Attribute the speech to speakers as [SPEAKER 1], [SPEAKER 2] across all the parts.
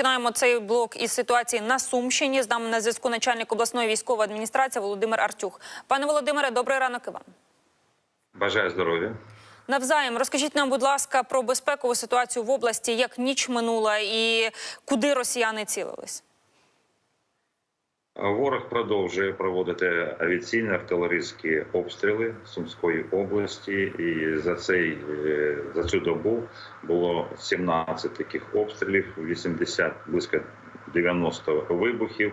[SPEAKER 1] Розпочинаємо цей блок із ситуації на Сумщині. З нами на зв'язку начальник обласної військової адміністрації Володимир Артюх. Пане Володимире, добрий ранок і вам.
[SPEAKER 2] Бажаю здоров'я.
[SPEAKER 1] Навзаєм розкажіть нам, будь ласка, про безпекову ситуацію в області, як ніч минула і куди росіяни цілились.
[SPEAKER 2] Ворог продовжує проводити авіаційні артилерійські обстріли Сумської області, і за цей е, за цю добу було 17 таких обстрілів, 80, близько 90 вибухів.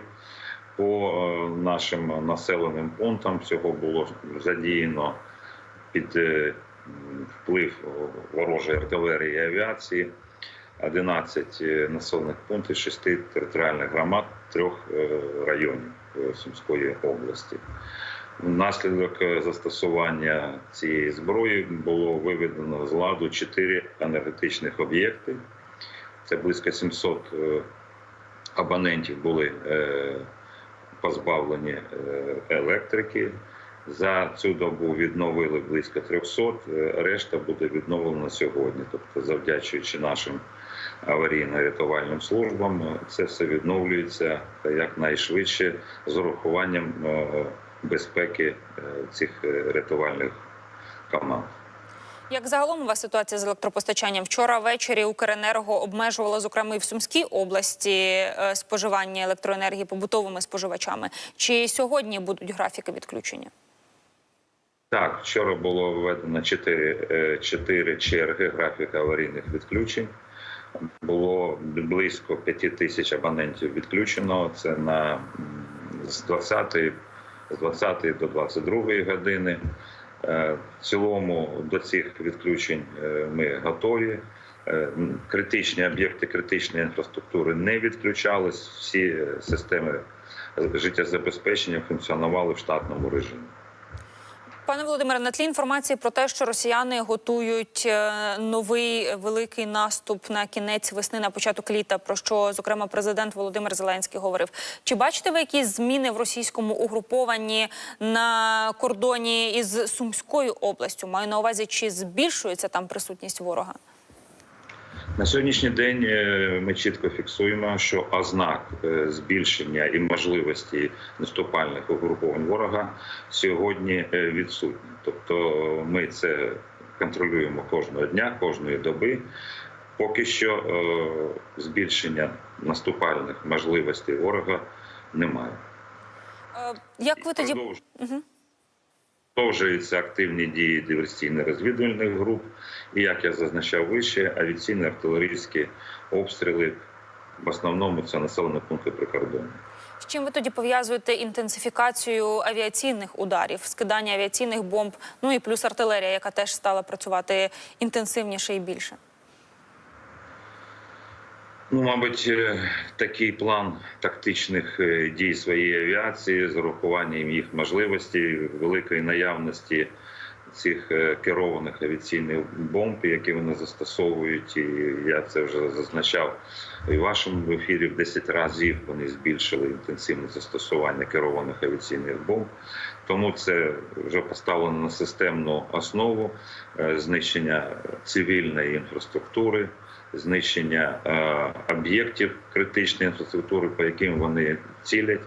[SPEAKER 2] По е, нашим населеним пунктам всього було задіяно під е, вплив ворожої артилерії і авіації 11 населених пунктів, 6 територіальних громад, трьох е, районів е, Сумської області. Внаслідок е, застосування цієї зброї було виведено з ладу чотири енергетичних об'єкти. Це близько 700 е, абонентів були позбавлені електрики. За цю добу відновили близько 300, е, решта буде відновлена сьогодні. Тобто, завдячуючи нашим аварійно-рятувальним службам, е, це все відновлюється якнайшвидше з урахуванням е, безпеки цих рятувальних команд.
[SPEAKER 1] Як загалом у вас ситуація з електропостачанням? Вчора ввечері Укренерго обмежувала, зокрема, і в Сумській області споживання електроенергії побутовими споживачами. Чи сьогодні будуть графіки відключення?
[SPEAKER 2] Так, вчора було введено 4, 4 черги графіка аварійних відключень. Було близько 5 тисяч абонентів відключено. Це на з 20, з 20 до 22 години. Е, В цілому до цих відключень е, ми готові. Е, Критичні об'єкти критичної інфраструктури не відключались. Всі е, системи життєзабезпечення функціонували в штатному режимі.
[SPEAKER 1] Пане Володимире, на тлі інформації про те, що росіяни готують е, новий великий наступ на кінець весни, на початок літа, про що зокрема президент Володимир Зеленський говорив. Чи бачите ви якісь зміни в російському угрупованні на кордоні із Сумською областю? Маю на увазі, чи збільшується там присутність ворога?
[SPEAKER 2] На сьогоднішній день е, ми чітко фіксуємо, що ознак е, збільшення і можливості наступальних угруповань ворога сьогодні е, відсутні. Тобто ми це контролюємо кожного дня, кожної доби. Поки що збільшення наступальних можливостей ворога немає.
[SPEAKER 1] Як ви тоді.
[SPEAKER 2] Продовжуються активні дії диверсійно-розвідувальних груп, і як я зазначав вище, авіаційні артилерійські обстріли в основному це населені пункти прикордонні.
[SPEAKER 1] з чим ви тоді пов'язуєте інтенсифікацію авіаційних ударів, скидання авіаційних бомб, ну і плюс артилерія, яка теж стала працювати інтенсивніше і більше?
[SPEAKER 2] Ну, мабуть, е, такий план тактичних е, дій своєї авіації з урахуванням їх можливостей, великої наявності цих е, керованих авіаційних бомб, які вони застосовують, і я це вже зазначав і в вашому ефірі в 10 разів вони збільшили інтенсивне застосування керованих авіаційних бомб. Тому це вже поставлено на системну основу е, знищення цивільної інфраструктури знищення е, об'єктів критичної інфраструктури, по яким вони цілять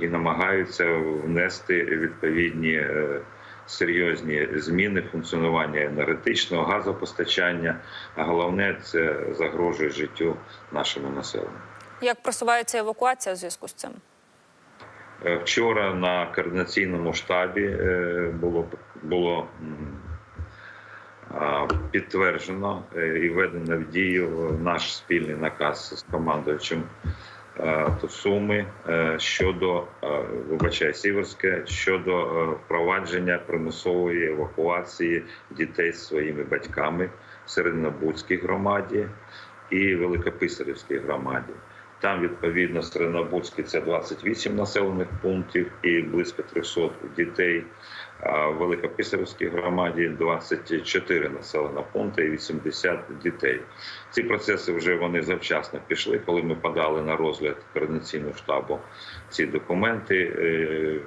[SPEAKER 2] і намагаються внести відповідні е, серйозні зміни функціонування енергетичного газопостачання. А головне це загрожує життю нашому населенню.
[SPEAKER 1] Як просувається евакуація у зв'язку з цим?
[SPEAKER 2] Е, Вчора на координаційному штабі е, було було підтверджено е, і введено в дію наш спільний наказ з командуючим Суми щодо вибачай Сіверське щодо впровадження примусової евакуації дітей з своїми батьками в Середнобудській громаді і Великописарівській громаді. Там відповідно Середнобудській це 28 населених пунктів і близько 300 дітей. А в Великописарівській громаді 24 населені пункти і 80 дітей. Ці процеси вже вони завчасно пішли, коли ми подали на розгляд координаційного штабу ці документи. е,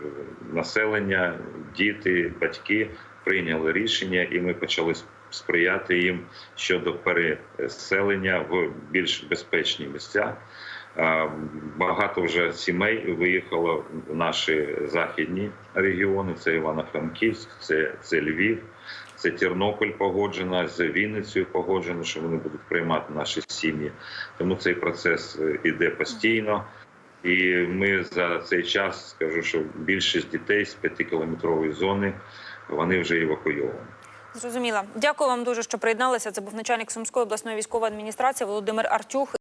[SPEAKER 2] Населення, діти, батьки прийняли рішення, і ми почали сприяти їм щодо переселення в більш безпечні місця. Багато вже сімей виїхало в наші західні регіони. Це Івано-Франківськ, це, це Львів, це Тернопіль погоджена, з Вінницею погоджено, що вони будуть приймати наші сім'ї. Тому цей процес е, іде постійно. І ми за цей час скажу, що більшість дітей з п'ятикілометрової зони вони вже евакуйовані.
[SPEAKER 1] Зрозуміла. Дякую вам дуже, що приєдналися. Це був начальник Сумської обласної військової адміністрації Володимир Артюх.